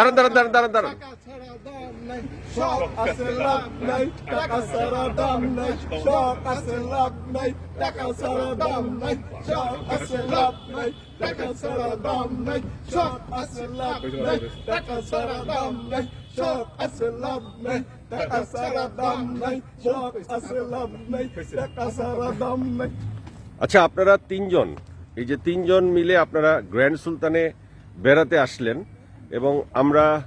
দাঁড়ান দাঁড়ান দাঁড়ান দাঁড়ান আচ্ছা আপনারা তিনজন এই যে তিনজন মিলে আপনারা গ্র্যান্ড সুলতানে বেড়াতে আসলেন। এবং আমরা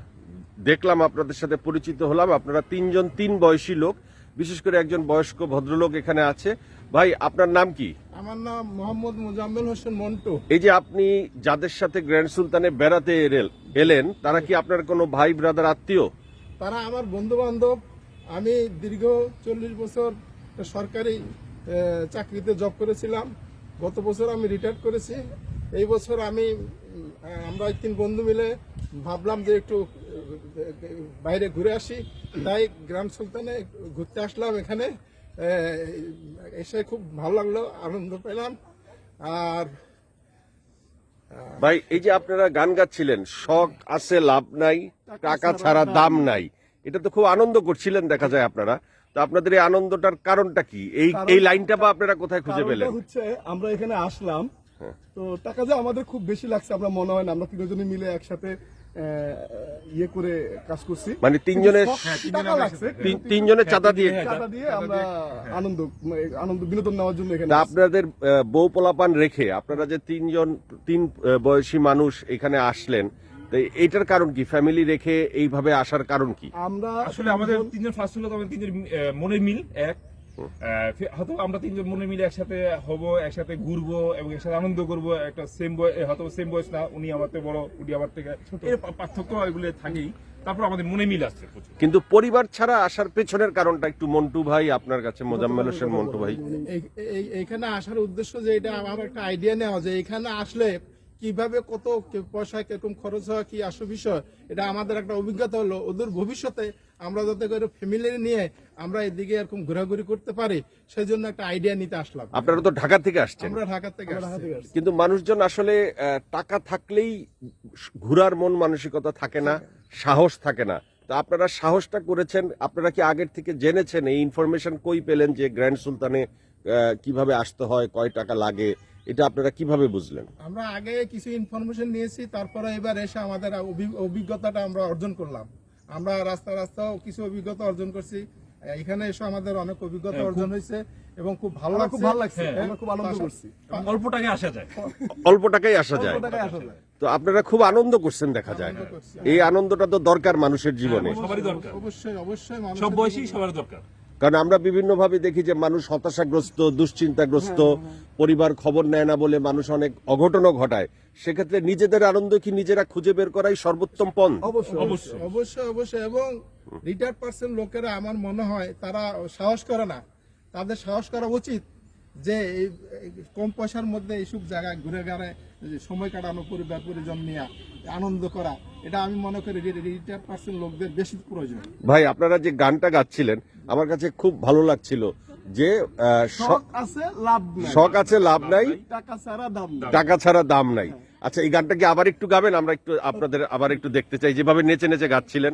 দেখলাম আপনাদের সাথে পরিচিত হলাম। আপনারা তিনজন তিন বয়সী লোক বিশেষ করে একজন বয়স্ক ভদ্রলোক এখানে আছে। ভাই আপনার নাম কি? আমার নাম মোহাম্মদ মুজাম্মেল হোসেন মন্টু। এই যে আপনি যাদের সাথে গ্র্যান্ড সুলতানে বেড়াতে এলেন- তারা কি আপনার কোনো ভাই ব্রাদার আত্মীয়? তারা আমার বন্ধু বান্ধব আমি দীর্ঘ চল্লিশ বছর সরকারি চাকরিতে জব করেছিলাম। গত বছর আমি রিটায়ার করেছি। এই বছর আমি আমরা তিন বন্ধু মিলে ভাবলাম যে একটু বাইরে ঘুরে আসি। তাই গ্রাম সুলতানে ঘুরতে আসলাম এখানে। এসে খুব ভালো লাগল আনন্দ পেলাম। আর ভাই এই যে আপনারা গান গাচ্ছিলেন শখ আছে লাভ নাই টাকা ছাড়া দাম নাই। এটা তো খুব আনন্দ করছিলেন দেখা যায় আপনারা। তো আপনাদের এই আনন্দটার কারণটা কি? এই এই লাইনটা বা আপনারা কোথায় খুঁজে পেলেন? হচ্ছে আমরা এখানে আসলাম। তো টাকা যে আমাদের খুব বেশি লাগছে আমরা মনে হয় না আমরা তিনজনে মিলে একসাথে ইয়ে করে কাজ করছি। মানে তিনজনের টাকা লাগছে। তিনজনের চাঁদা দিয়ে। টাকা দিয়ে আমরা আনন্দ আনন্দ বিনোদন নেওয়ার জন্য এখানে আপনাদের বউ পোলাপান রেখে আপনারা যে তিনজন তিন বয়সী মানুষ এখানে আসলেন তো এইটার কারণ কি? ফ্যামিলি রেখে এইভাবে আসার কারণ কি? আমরা আসলে আমাদের তিনজন ফার্স্ট হলো তিনজন মনের মিল এক। হয়তো আমরা তিনজন মনের মিলে একসাথে হব একসাথে ঘুরবো এবং একসাথে আনন্দ করব। একটা সেম বয়স হয়তো সেম বয়স না উনি আমার থেকে বড় উনি আমার থেকে এর পার্থক্য এগুলো থাকেই। তারপর আমাদের মনে মিল আসছে কিন্তু পরিবার ছাড়া আসার পেছনের কারণটা একটু মন্টু ভাই আপনার কাছে মোজাম্মেল হোসেন মন্টু ভাই। এই- এই- আসার উদ্দেশ্য যে এটা আমার একটা আইডিয়া নেওয়া যে এখানে আসলে কীভাবে কত পয়সা কীরকম খরচ হয় কি আসল বিষয় এটা আমাদের একটা অভিজ্ঞতা হলো। ওদের ভবিষ্যতে আমরা যাতে করে ফ্যামিলি নিয়ে আমরা এদিকে এরকম ঘোরাঘুরি করতে পারি সেই জন্য একটা আইডিয়া নিতে আসলাম। আপনারা তো ঢাকা থেকে আসছেন। আমরা ঢাকা থেকে আসছি। কিন্তু মানুষজন আসলে টাকা থাকলেই ঘোরার মন মানসিকতা থাকে না সাহস থাকে না। তো আপনারা সাহসটা করেছেন আপনারা কি আগের থেকে জেনেছেন এই ইনফরমেশন কই পেলেন যে গ্র্যান্ড সুলতানে আহ, কীভাবে আসতে হয় কয় টাকা লাগে? এটা আপনারা কীভাবে বুঝলেন? আমরা আগে কিছু ইনফরমেশন নিয়েছি তারপরে এবার এসে আমাদের অভিজ্ঞতাটা আমরা অর্জন করলাম। আমরা রাস্তা রাস্তাও কিছু অভিজ্ঞতা অর্জন করছি। এখানে এসে আমাদের অনেক অভিজ্ঞতা অর্জন হয়েছে এবং খুব ভালো খুব ভালো লাগছে। হ্যাঁ। আমরা খুব আনন্দ করছি। অল্প টাকায় আসা যায়। অল্প টাকায় আসা যায়? তো আপনারা খুব আনন্দ করছেন দেখা যায়। এই আনন্দটা তো দরকার মানুষের জীবনে। অবশ্যই অবশ্যই সব বয়সী সবার দরকার। কারণ আমরা বিভিন্ন ভাবে দেখি যে মানুষ হতাশাগ্রস্ত দুশ্চিন্তাগ্রস্ত পরিবার খবর নেয় না বলে মানুষ অনেক অঘটনও ঘটায়। সেক্ষেত্রে নিজেদের আনন্দ কি নিজেরা খুঁজে বের করাই সর্বোত্তম পণ অবশ্যই। অবশ্যই অবশ্যই এবং রিটায়ার্ড পার্সন লোকেরা আমার মনে হয় তারা সাহস করে না। তাদের সাহস করা উচিত যে এই কম পয়সার মধ্যে এইসব জায়গায় ঘুরে ঘুরে সময় কাটানো পরিবার পরিজন নিয়ে আনন্দ করা এটা আমি মনে করি রিটায়ার্ড পার্সন লোকদের বেশি প্রয়োজন। ভাই আপনারা যে গানটা গাচ্ছিলেন আমার কাছে খুব ভালো লাগছিল যে শখ আছে লাভ নাই। শখ আছে লাভ নাই। টাকা ছাড়া দাম নাই। টাকা ছাড়া দাম নাই। আচ্ছা এই গানটা কি আবার একটু গাবেন? আমরা একটু আপনাদের আবার একটু দেখতে চাই। যেভাবে নেচে নেচে গাচ্ছিলেন।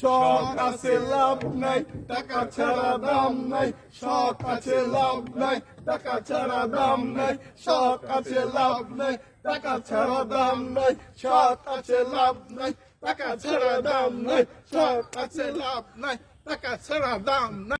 শখ আছে লাভ নাই, টাকা ছাড়া দাম নাই, শখ আছে লাভ নাই, টাকা ছাড়া দাম নাই, শখ আছে লাভ নাই, টাকা ছাড়া দাম নাই, শখ আছে লাভ নাই, টাকা ছাড়া দাম নাই, শখ আছে লাভ নাই, টাকা ছাড়া দাম নাই।